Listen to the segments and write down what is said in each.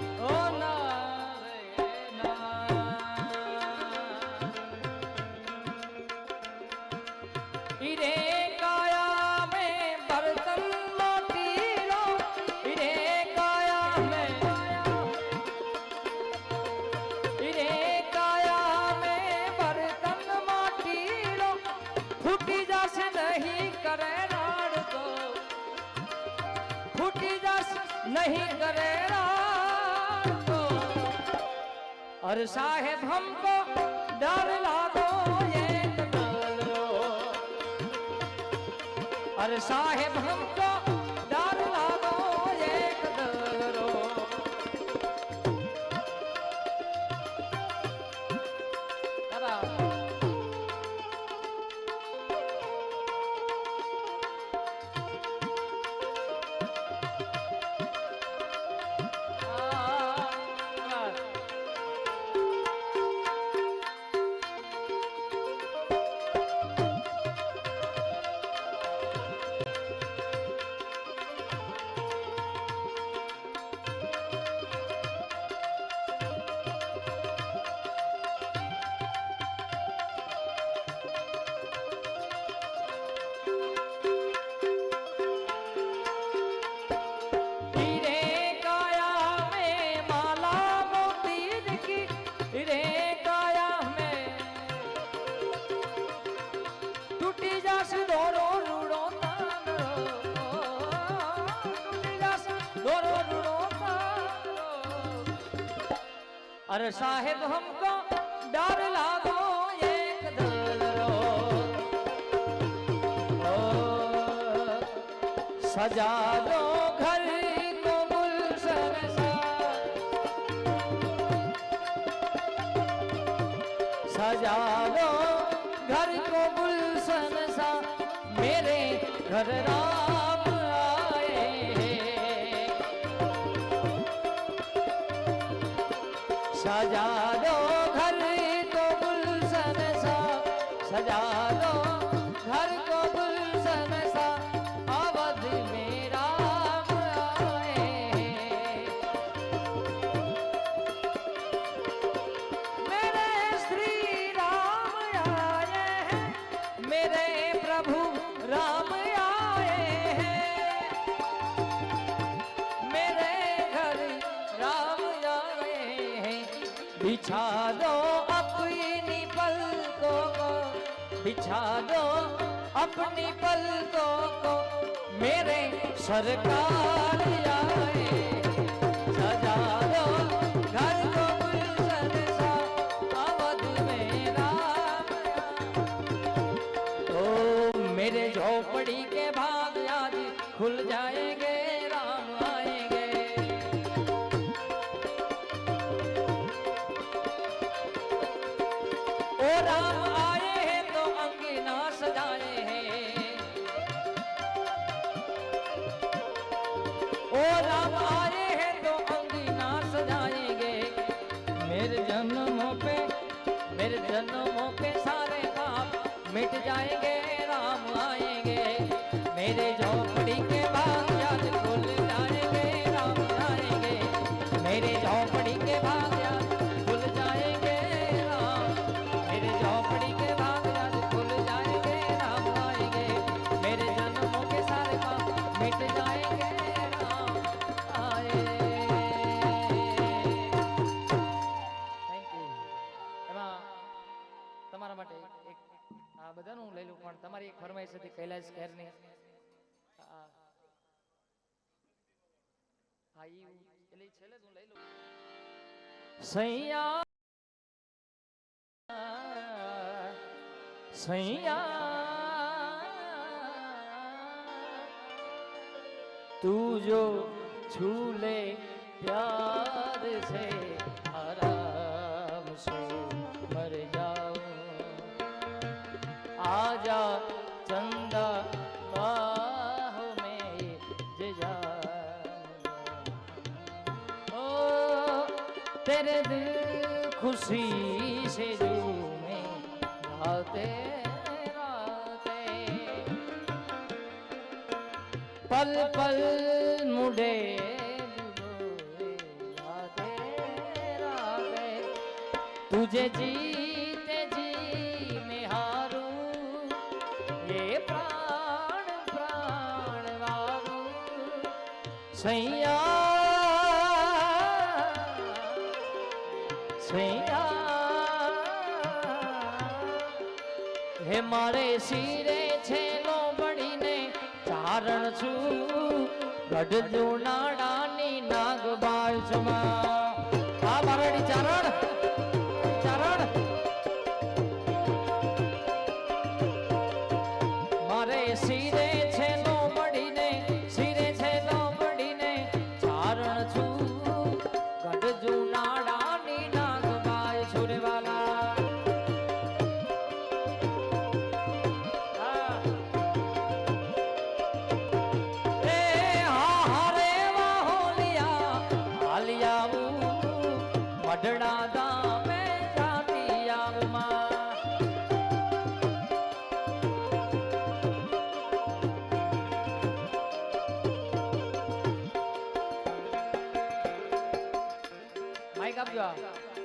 Oh! और साहेब हमको डर लागो ये करो और साहेब हमको अरे साहेब हमको डर लागो, एक सजा दो घर को गुलशन सजा दो घर को गुलशन सा। मेरे घर राम सजा दो घर को गुलशन सा अवध में राम आए। मेरे श्री राम आए हैं, मेरे प्रभु राम आए हैं। मेरे घर राम आए हैं, बिछा दो बिछा दो अपनी पलकों को। मेरे सरकार आए, सजा दो घर को गुलशन अवध में राम। ओ मेरे झोपड़ी के भाग आज खुल जाएँगे ओ राम आए हैं तो अंगीना सजाएँगे। मेरे जन्मों पे, मेरे जन्मों पे सारे पाप मिट जाएँगे। राम आएँगे તમારી એક ફરમાઈશ હતી કૈલાસ ખેરની આ હા ઈ હું- એટલે ઈ છેલ્લે જ હું લઈ લઉં સૈયા सैया तू जो छू ले प्यार से इंतज़ार तेरे दिल खुशी से झूमे गाते पल पल मुड़े तुझे जी સૈયા સૈયા હે મારે શિરે છે લોબડીને ચારણ છું ગઢ નાડાની નાગ બાળ કારણ છું. ગઢ જુનાડાની નાગબાઈ છોડવાલા હાલિયા મઢડા up, you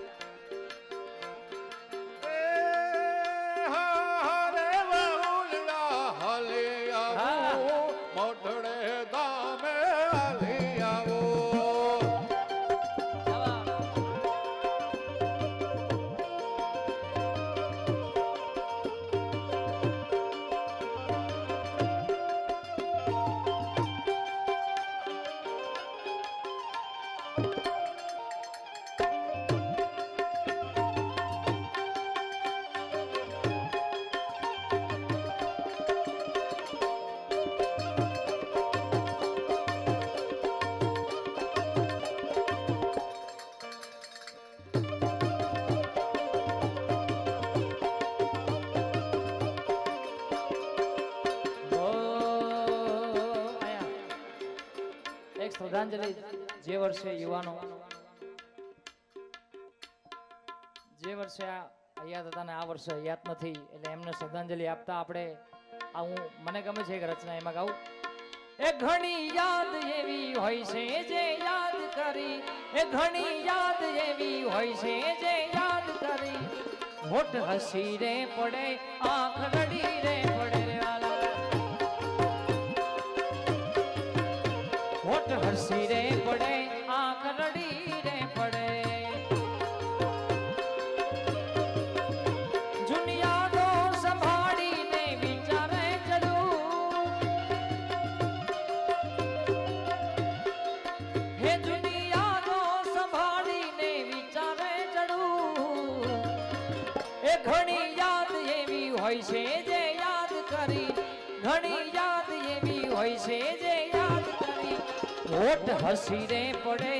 શ્રદ્ધાંજલિ જે વર્ષે યુવાનો જે વર્ષે આ હતા ને આ વર્ષે હયાત નથી, એટલે એમને શ્રદ્ધાંજલિ આપતા આપણે આ હું મને ગમે છે એક રચના એમાં ગાઉં. એ ઘણી યાદ એવી હોય છે જે યાદ કરી એ ઘણી યાદ એવી હોય છે જે યાદ કરી. હોઠ હસી રે પડે, આંખ રડી રે એ ઘણી યાદ એવી હોય છે જે યાદ કરી ઘણી યાદ એવી હોય છે જે યાદ કરી હોઠ હસી રે પડે